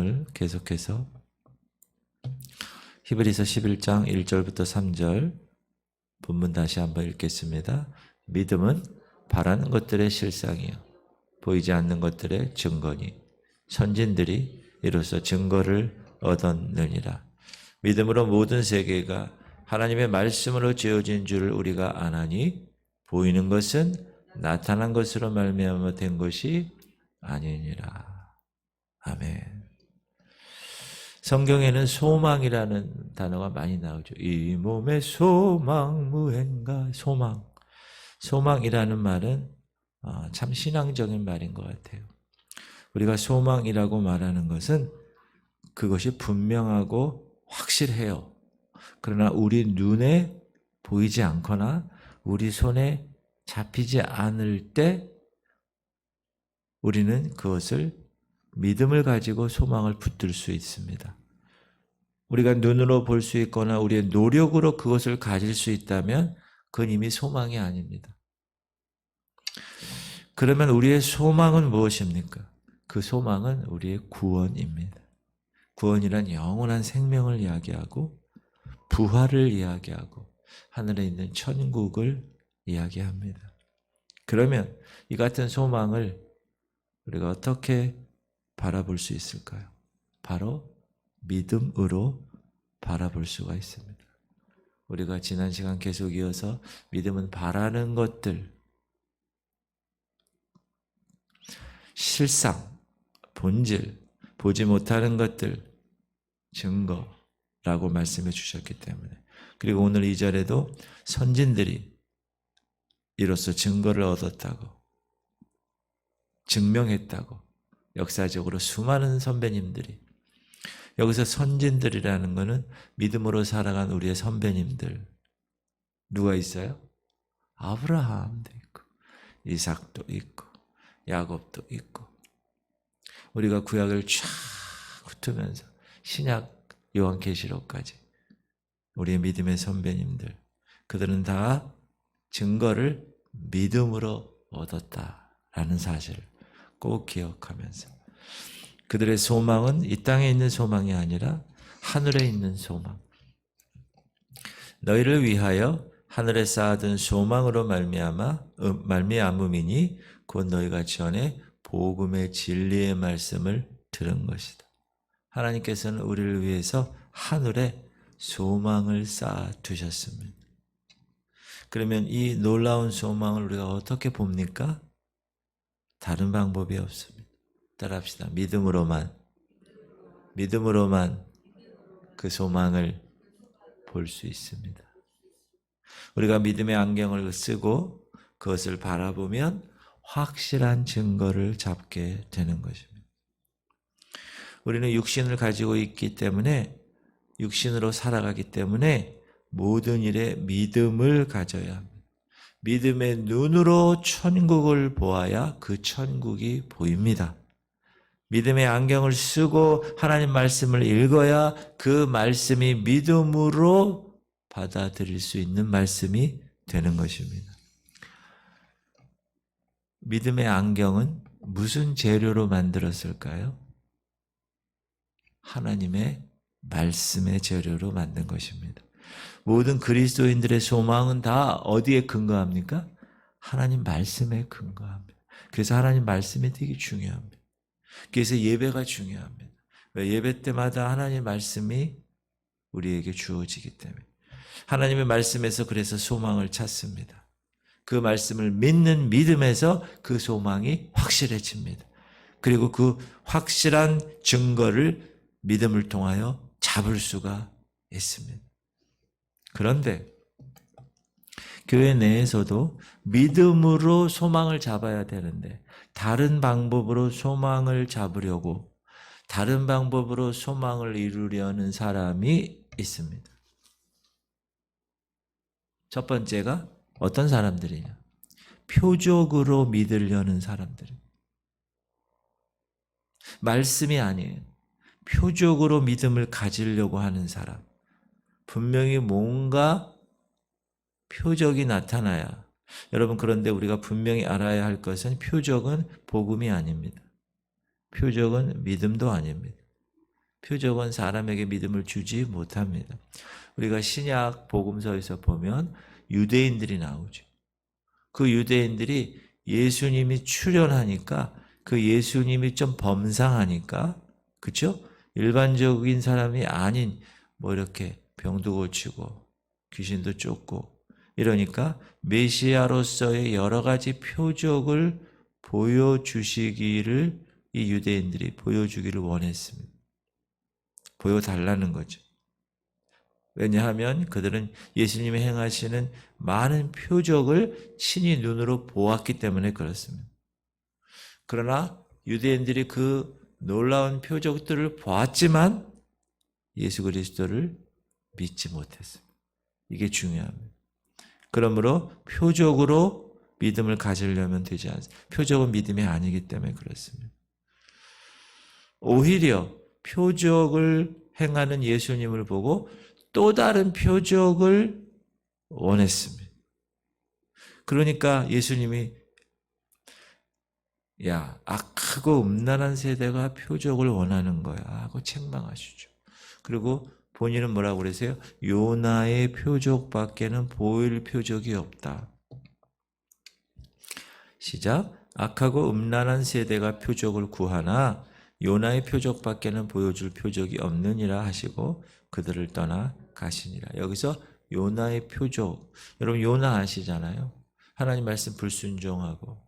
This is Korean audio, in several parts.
오늘 계속해서 히브리서 11장 1절부터 3절 본문 다시 한번 읽겠습니다. 믿음은 바라는 것들의 실상이요 보이지 않는 것들의 증거니 선진들이 이로써 증거를 얻었느니라. 믿음으로 모든 세계가 하나님의 말씀으로 지어진 줄을 우리가 아나니 보이는 것은 나타난 것으로 말미암아 된 것이 아니니라. 아멘. 성경에는 소망이라는 단어가 많이 나오죠. 이 몸의 소망 무행가 소망. 소망이라는 말은 아, 참 신앙적인 말인 것 같아요. 우리가 소망이라고 말하는 것은 그것이 분명하고 확실해요. 그러나 우리 눈에 보이지 않거나 우리 손에 잡히지 않을 때 우리는 그것을 믿음을 가지고 소망을 붙들 수 있습니다. 우리가 눈으로 볼 수 있거나 우리의 노력으로 그것을 가질 수 있다면 그건 이미 소망이 아닙니다. 그러면 우리의 소망은 무엇입니까? 그 소망은 우리의 구원입니다. 구원이란 영원한 생명을 이야기하고 부활을 이야기하고 하늘에 있는 천국을 이야기합니다. 그러면 이 같은 소망을 우리가 어떻게 바라볼 수 있을까요? 바로 믿음으로 바라볼 수가 있습니다. 우리가 지난 시간 계속 이어서 믿음은 바라는 것들, 실상, 본질, 보지 못하는 것들, 증거라고 말씀해 주셨기 때문에. 그리고 오늘 이 절에도 선진들이 이로써 증거를 얻었다고, 증명했다고, 역사적으로 수많은 선배님들이 여기서 선진들이라는 것은 믿음으로 살아간 우리의 선배님들 누가 있어요? 아브라함도 있고 이삭도 있고 야곱도 있고 우리가 구약을 쫙 훑으면서 신약 요한계시록까지 우리의 믿음의 선배님들 그들은 다 증거를 믿음으로 얻었다라는 사실을 꼭 기억하면서 그들의 소망은 이 땅에 있는 소망이 아니라 하늘에 있는 소망. 너희를 위하여 하늘에 쌓아둔 소망으로 말미암아 음, 말미암음이니 곧 너희가 전에 복음의 진리의 말씀을 들은 것이다. 하나님께서는 우리를 위해서 하늘에 소망을 쌓아 두셨습니다. 그러면 이 놀라운 소망을 우리가 어떻게 봅니까? 다른 방법이 없습니다. 따라합시다. 믿음으로만, 믿음으로만 그 소망을 볼 수 있습니다. 우리가 믿음의 안경을 쓰고 그것을 바라보면 확실한 증거를 잡게 되는 것입니다. 우리는 육신을 가지고 있기 때문에 육신으로 살아가기 때문에 모든 일에 믿음을 가져야 합니다. 믿음의 눈으로 천국을 보아야 그 천국이 보입니다. 믿음의 안경을 쓰고 하나님 말씀을 읽어야 그 말씀이 믿음으로 받아들일 수 있는 말씀이 되는 것입니다. 믿음의 안경은 무슨 재료로 만들었을까요? 하나님의 말씀의 재료로 만든 것입니다. 모든 그리스도인들의 소망은 다 어디에 근거합니까? 하나님 말씀에 근거합니다. 그래서 하나님 말씀이 되게 중요합니다. 그래서 예배가 중요합니다. 예배 때마다 하나님 말씀이 우리에게 주어지기 때문에. 하나님의 말씀에서 그래서 소망을 찾습니다. 그 말씀을 믿는 믿음에서 그 소망이 확실해집니다. 그리고 그 확실한 증거를 믿음을 통하여 잡을 수가 있습니다. 그런데 교회 내에서도 믿음으로 소망을 잡아야 되는데 다른 방법으로 소망을 잡으려고 다른 방법으로 소망을 이루려는 사람이 있습니다. 첫 번째가 어떤 사람들이냐? 표적으로 믿으려는 사람들. 말씀이 아니에요. 표적으로 믿음을 가지려고 하는 사람. 분명히 뭔가 표적이 나타나야. 여러분, 그런데 우리가 분명히 알아야 할 것은 표적은 복음이 아닙니다. 표적은 믿음도 아닙니다. 표적은 사람에게 믿음을 주지 못합니다. 우리가 신약 복음서에서 보면 유대인들이 나오죠. 그 유대인들이 예수님이 출현하니까 그 예수님이 좀 범상하니까 그쵸? 일반적인 사람이 아닌 뭐 이렇게 병도 고치고 귀신도 쫓고 이러니까 메시아로서의 여러 가지 표적을 보여주시기를 이 유대인들이 보여주기를 원했습니다. 보여달라는 거죠. 왜냐하면 그들은 예수님이 행하시는 많은 표적을 친히 눈으로 보았기 때문에 그렇습니다. 그러나 유대인들이 그 놀라운 표적들을 보았지만 예수 그리스도를 믿지 못했습니다. 이게 중요합니다. 그러므로 표적으로 믿음을 가지려면 되지 않습니다. 표적은 믿음이 아니기 때문에 그렇습니다. 오히려 표적을 행하는 예수님을 보고 또 다른 표적을 원했습니다. 그러니까 예수님이 야 악하고 음란한 세대가 표적을 원하는 거야 하고 책망하시죠. 그리고 본인은 뭐라고 그러세요? 요나의 표적밖에는 보일 표적이 없다. 시작. 악하고 음란한 세대가 표적을 구하나 요나의 표적밖에는 보여줄 표적이 없느니라 하시고 그들을 떠나 가시니라. 여기서 요나의 표적. 여러분 요나 아시잖아요. 하나님 말씀 불순종하고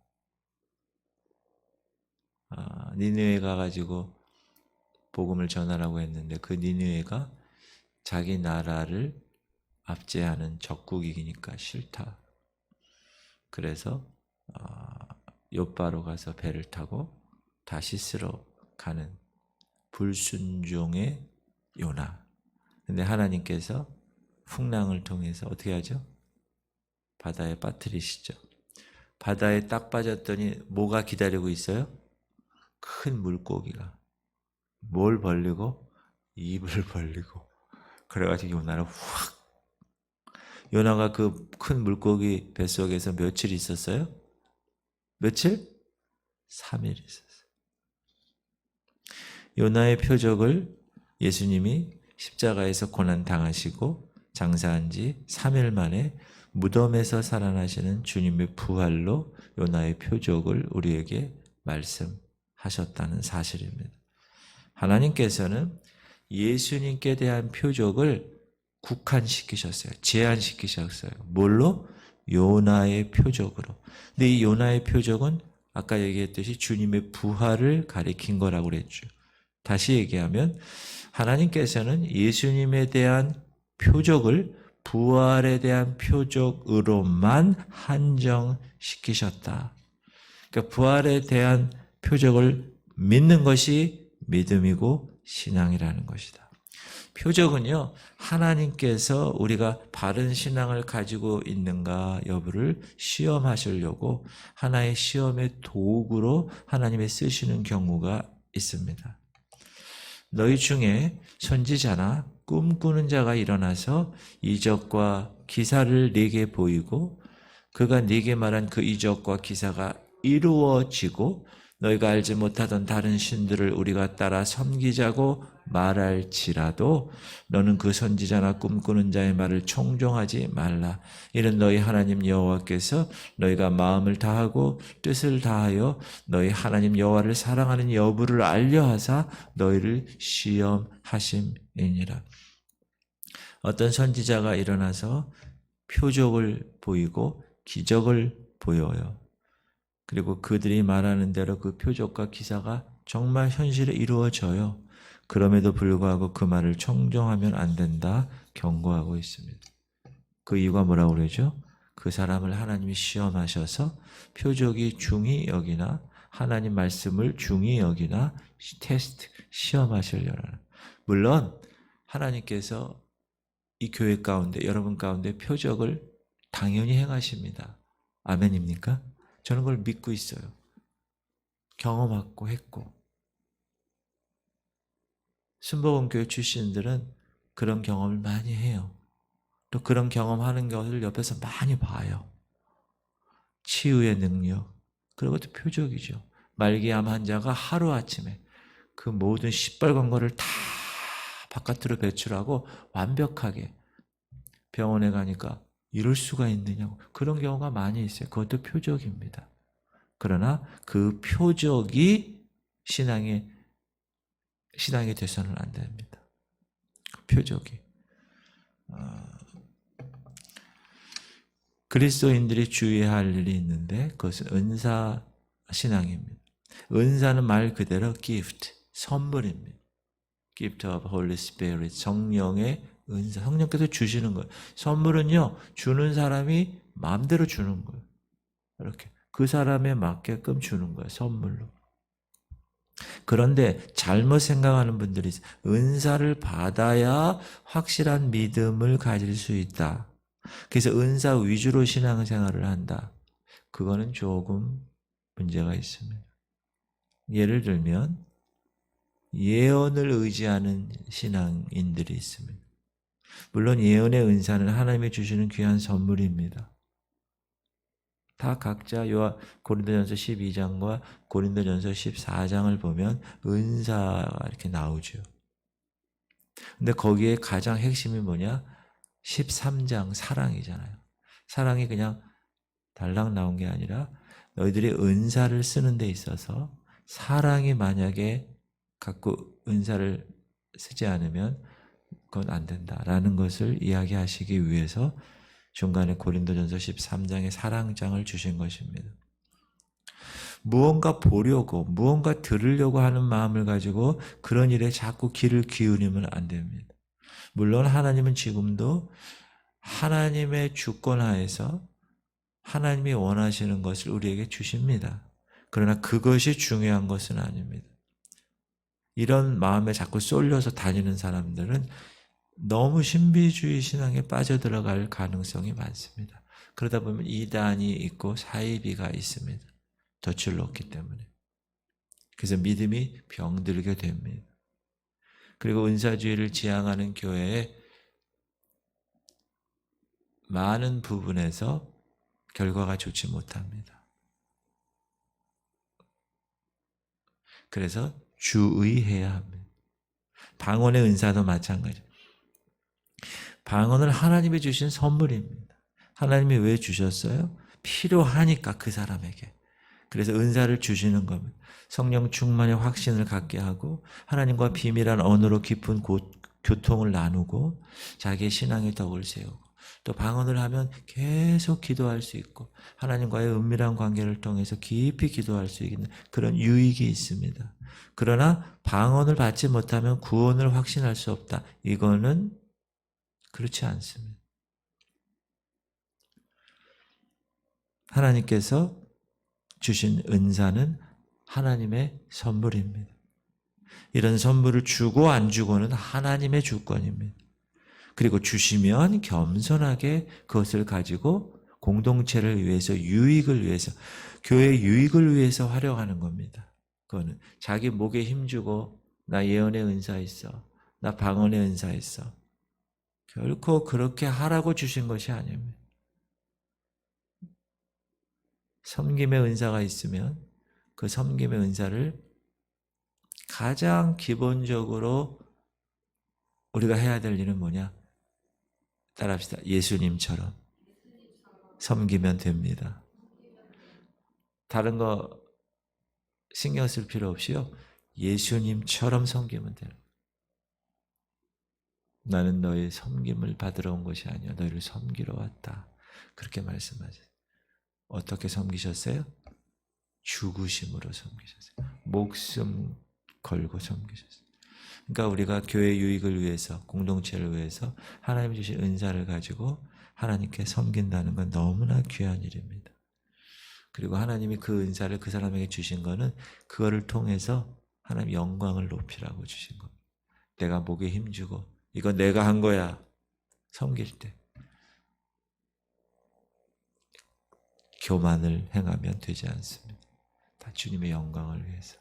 아, 니느웨 가가지고 복음을 전하라고 했는데 그 니느웨가 자기 나라를 압제하는 적국이니까 싫다. 그래서 어, 요바로 가서 배를 타고 다시스로 가는 불순종의 요나. 근데 하나님께서 풍랑을 통해서 어떻게 하죠? 바다에 빠뜨리시죠. 바다에 딱 빠졌더니 뭐가 기다리고 있어요? 큰 물고기가. 뭘 벌리고? 입을 벌리고. 그래가지고 요나를 확. 요나가 그 큰 물고기 뱃속에서 며칠 있었어요? 며칠? 3일 있었어요. 요나의 표적을 예수님이 십자가에서 고난 당하시고 장사한 지 3일 만에 무덤에서 살아나시는 주님의 부활로 요나의 표적을 우리에게 말씀하셨다는 사실입니다. 하나님께서는 예수님께 대한 표적을 국한시키셨어요. 제한시키셨어요. 뭘로? 요나의 표적으로. 근데 이 요나의 표적은 아까 얘기했듯이 주님의 부활을 가리킨 거라고 그랬죠. 다시 얘기하면 하나님께서는 예수님에 대한 표적을 부활에 대한 표적으로만 한정시키셨다. 그러니까 부활에 대한 표적을 믿는 것이 믿음이고 신앙이라는 것이다. 표적은요, 하나님께서 우리가 바른 신앙을 가지고 있는가 여부를 시험하시려고 하나의 시험의 도구로 하나님의 쓰시는 경우가 있습니다. 너희 중에 선지자나 꿈꾸는 자가 일어나서 이적과 기사를 네게 보이고 그가 네게 말한 그 이적과 기사가 이루어지고 너희가 알지 못하던 다른 신들을 우리가 따라 섬기자고 말할지라도 너는 그 선지자나 꿈꾸는 자의 말을 총종하지 말라. 이는 너희 하나님 여호와께서 너희가 마음을 다하고 뜻을 다하여 너희 하나님 여호와를 사랑하는 여부를 알려하사 너희를 시험하심이니라. 어떤 선지자가 일어나서 표적을 보이고 기적을 보여요. 그리고 그들이 말하는 대로 그 표적과 기사가 정말 현실에 이루어져요. 그럼에도 불구하고 그 말을 청정하면 안 된다 경고하고 있습니다. 그 이유가 뭐라고 그러죠? 그 사람을 하나님이 시험하셔서 표적이 중히 여기나 하나님 말씀을 중히 여기나 테스트 시험하시려는 물론 하나님께서 이 교회 가운데 여러분 가운데 표적을 당연히 행하십니다. 아멘입니까? 저는 그걸 믿고 있어요. 경험하고 했고 순복음교회 출신들은 그런 경험을 많이 해요. 또 그런 경험하는 것을 옆에서 많이 봐요. 치유의 능력. 그리고 또 표적이죠. 말기암 환자가 하루아침에 그 모든 시뻘건 거를 다 바깥으로 배출하고 완벽하게 병원에 가니까 이럴 수가 있느냐고 그런 경우가 많이 있어요. 그것도 표적입니다. 그러나 그 표적이 신앙의 신앙이 돼서는 안 됩니다. 표적이 어, 그리스도인들이 주의해야 할 일이 있는데 그것은 은사 신앙입니다. 은사는 말 그대로 gift, 선물입니다. gift of Holy Spirit, 성령의 은사, 성령께서 주시는 거예요. 선물은요, 주는 사람이 마음대로 주는 거예요. 이렇게 그 사람에 맞게끔 주는 거예요. 선물로. 그런데 잘못 생각하는 분들이. 은사를 받아야 확실한 믿음을 가질 수 있다. 그래서 은사 위주로 신앙생활을 한다. 그거는 조금 문제가 있습니다. 예를 들면 예언을 의지하는 신앙인들이 있습니다. 물론 예언의 은사는 하나님이 주시는 귀한 선물입니다. 다 각자 요한 고린도전서 12장과 고린도전서 14장을 보면 은사가 이렇게 나오죠. 근데 거기에 가장 핵심이 뭐냐? 13장 사랑이잖아요. 사랑이 그냥 달랑 나온 게 아니라 너희들이 은사를 쓰는 데 있어서 사랑이 만약에 갖고 은사를 쓰지 않으면 그건 안 된다라는 것을 이야기하시기 위해서 중간에 고린도전서 13장의 사랑장을 주신 것입니다. 무언가 보려고 무언가 들으려고 하는 마음을 가지고 그런 일에 자꾸 귀를 기울이면 안 됩니다. 물론 하나님은 지금도 하나님의 주권 하에서 하나님이 원하시는 것을 우리에게 주십니다. 그러나 그것이 중요한 것은 아닙니다. 이런 마음에 자꾸 쏠려서 다니는 사람들은 너무 신비주의 신앙에 빠져들어갈 가능성이 많습니다. 그러다 보면 이단이 있고 사이비가 있습니다. 덫을 놓기 때문에. 그래서 믿음이 병들게 됩니다. 그리고 은사주의를 지향하는 교회에 많은 부분에서 결과가 좋지 못합니다. 그래서 주의해야 합니다. 방언의 은사도 마찬가지. 방언을 하나님이 주신 선물입니다. 하나님이 왜 주셨어요? 필요하니까 그 사람에게. 그래서 은사를 주시는 겁니다. 성령 충만의 확신을 갖게 하고 하나님과 비밀한 언어로 깊은 고, 교통을 나누고 자기의 신앙의 덕을 세우고 또 방언을 하면 계속 기도할 수 있고 하나님과의 은밀한 관계를 통해서 깊이 기도할 수 있는 그런 유익이 있습니다. 그러나 방언을 받지 못하면 구원을 확신할 수 없다. 이거는 그렇지 않습니다. 하나님께서 주신 은사는 하나님의 선물입니다. 이런 선물을 주고 안 주고는 하나님의 주권입니다. 그리고 주시면 겸손하게 그것을 가지고 공동체를 위해서 유익을 위해서 교회 유익을 위해서 활용하는 겁니다. 그거는 자기 목에 힘주고 나 예언의 은사 있어. 나 방언의 은사 있어. 결코 그렇게 하라고 주신 것이 아닙니다. 섬김의 은사가 있으면 그 섬김의 은사를 가장 기본적으로 우리가 해야 될 일은 뭐냐? 따라합시다. 예수님처럼 섬기면 됩니다. 다른 거 신경 쓸 필요 없이요. 예수님처럼 섬기면 돼요. 나는 너의 섬김을 받으러 온 것이 아니야. 너희를 섬기러 왔다. 그렇게 말씀하세요. 어떻게 섬기셨어요? 죽으심으로 섬기셨어요. 목숨 걸고 섬기셨어요. 그러니까 우리가 교회 유익을 위해서, 공동체를 위해서 하나님 주신 은사를 가지고 하나님께 섬긴다는 건 너무나 귀한 일입니다. 그리고 하나님이 그 은사를 그 사람에게 주신 거는 그거를 통해서 하나님 영광을 높이라고 주신 겁니다. 내가 목에 힘주고 이거 내가 한 거야. 섬길 때. 교만을 행하면 되지 않습니다. 다 주님의 영광을 위해서.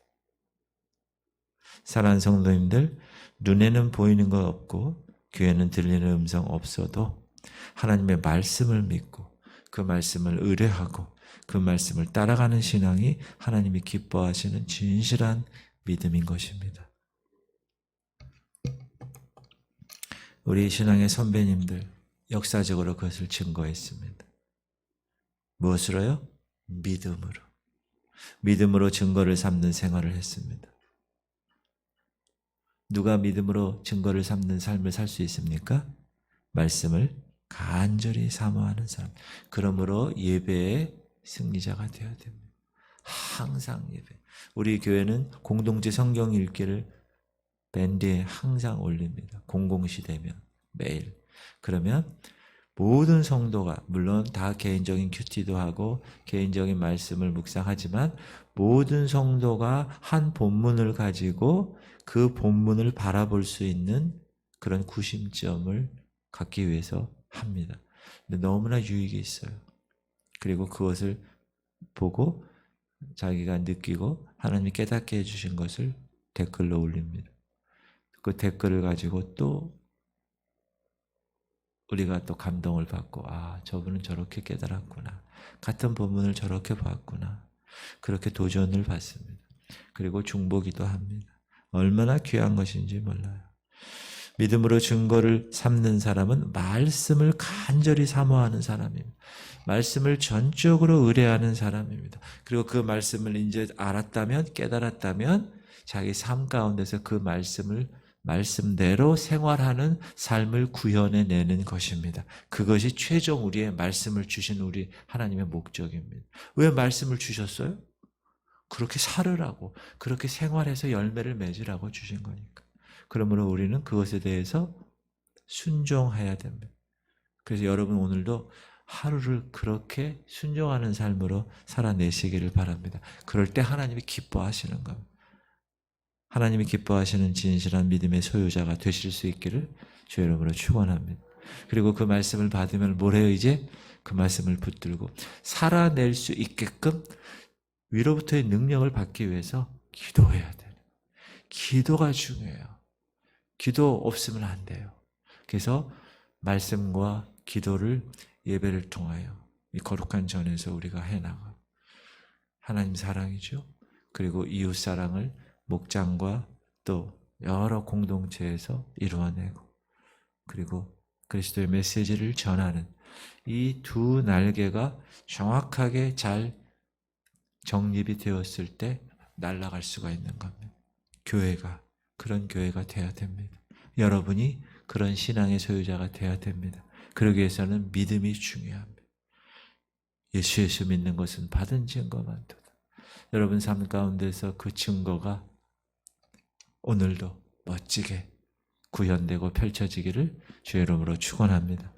사랑하는 성도님들, 눈에는 보이는 것 없고, 귀에는 들리는 음성 없어도, 하나님의 말씀을 믿고, 그 말씀을 의뢰하고, 그 말씀을 따라가는 신앙이 하나님이 기뻐하시는 진실한 믿음인 것입니다. 우리 신앙의 선배님들 역사적으로 그것을 증거했습니다. 무엇으로요? 믿음으로. 믿음으로 증거를 삼는 생활을 했습니다. 누가 믿음으로 증거를 삼는 삶을 살 수 있습니까? 말씀을 간절히 사모하는 사람. 그러므로 예배의 승리자가 되어야 됩니다. 항상 예배. 우리 교회는 공동체 성경 읽기를 밴드에 항상 올립니다. 공공시 되면 매일. 그러면 모든 성도가 물론 다 개인적인 큐티도 하고 개인적인 말씀을 묵상하지만 모든 성도가 한 본문을 가지고 그 본문을 바라볼 수 있는 그런 구심점을 갖기 위해서 합니다. 근데 너무나 유익이 있어요. 그리고 그것을 보고 자기가 느끼고 하나님이 깨닫게 해주신 것을 댓글로 올립니다. 그 댓글을 가지고 또 우리가 또 감동을 받고 아 저분은 저렇게 깨달았구나 같은 본문을 저렇게 봤구나 그렇게 도전을 받습니다. 그리고 중보기도 합니다. 얼마나 귀한 것인지 몰라요. 믿음으로 증거를 삼는 사람은 말씀을 간절히 사모하는 사람입니다. 말씀을 전적으로 의뢰하는 사람입니다. 그리고 그 말씀을 이제 알았다면 깨달았다면 자기 삶 가운데서 그 말씀을 말씀대로 생활하는 삶을 구현해 내는 것입니다. 그것이 최종 우리의 말씀을 주신 우리 하나님의 목적입니다. 왜 말씀을 주셨어요? 그렇게 살으라고, 그렇게 생활해서 열매를 맺으라고 주신 거니까. 그러므로 우리는 그것에 대해서 순종해야 됩니다. 그래서 여러분 오늘도 하루를 그렇게 순종하는 삶으로 살아내시기를 바랍니다. 그럴 때 하나님이 기뻐하시는 겁니다. 하나님이 기뻐하시는 진실한 믿음의 소유자가 되실 수 있기를 주 이름으로 축원합니다. 그리고 그 말씀을 받으면 뭐래요 이제? 그 말씀을 붙들고 살아낼 수 있게끔 위로부터의 능력을 받기 위해서 기도해야 돼요. 기도가 중요해요. 기도 없으면 안 돼요. 그래서 말씀과 기도를 예배를 통하여 이 거룩한 전에서 우리가 해나가. 하나님 사랑이죠. 그리고 이웃 사랑을 목장과 또 여러 공동체에서 이루어내고 그리고 그리스도의 메시지를 전하는 이 두 날개가 정확하게 잘 정립이 되었을 때 날아갈 수가 있는 겁니다. 교회가 그런 교회가 되어야 됩니다. 여러분이 그런 신앙의 소유자가 되어야 됩니다. 그러기 위해서는 믿음이 중요합니다. 예수 예수 믿는 것은 받은 증거만도다. 여러분 삶 가운데서 그 증거가 오늘도 멋지게 구현되고 펼쳐지기를 주의 이름으로 축원합니다.